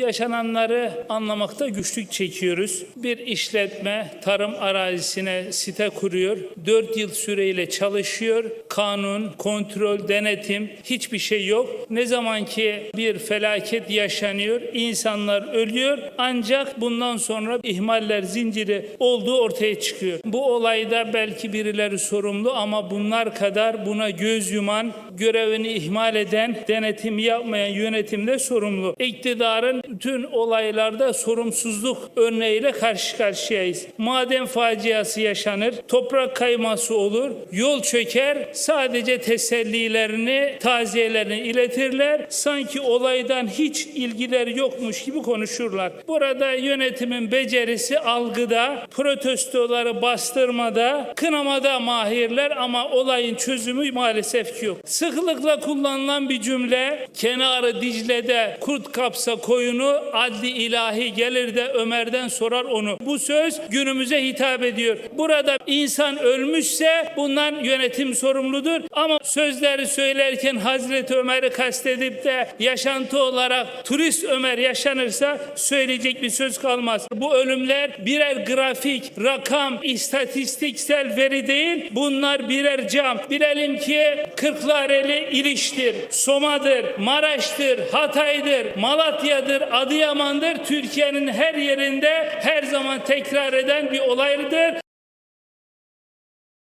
Yaşananları anlamakta güçlük çekiyoruz. Bir işletme tarım arazisine site kuruyor. 4 yıl süreyle çalışıyor. Kanun, kontrol, denetim hiçbir şey yok. Ne zaman ki bir felaket yaşanıyor, insanlar ölüyor. Ancak bundan sonra ihmaller zinciri olduğu ortaya çıkıyor. Bu olayda belki birileri sorumlu ama bunlar kadar buna göz yuman, görevini ihmal eden, denetim yapmayan yönetimde sorumlu. İktidarın bütün olaylarda sorumsuzluk örneğiyle karşı karşıyayız. Maden faciası yaşanır, toprak kayması olur, yol çöker, sadece tesellilerini, taziyelerini iletirler. Sanki olaydan hiç ilgileri yokmuş gibi konuşurlar. Burada yönetimin becerisi algıda, protestoları bastırmada, kınamada mahirler ama olayın çözümü maalesef yok. Sıklıkla kullanılan bir cümle, kenarı Dicle'de kurt kapsa koyunu, adli ilahi gelir de Ömer'den sorar onu. Bu söz günümüze hitap ediyor. Burada insan ölmüşse bundan yönetim sorumludur. Ama sözleri söylerken Hazreti Ömer'i kastedip de yaşantı olarak turist Ömer yaşanırsa söyleyecek bir söz kalmaz. Bu ölümler birer grafik, rakam, istatistiksel veri değil. Bunlar birer cam. Bilelim ki Kırklareli İliş'tir, Soma'dır, Maraş'tır, Hatay'dır, Malatya'dır, Adıyaman'dır. Türkiye'nin her yerinde her zaman tekrar eden bir olaydır.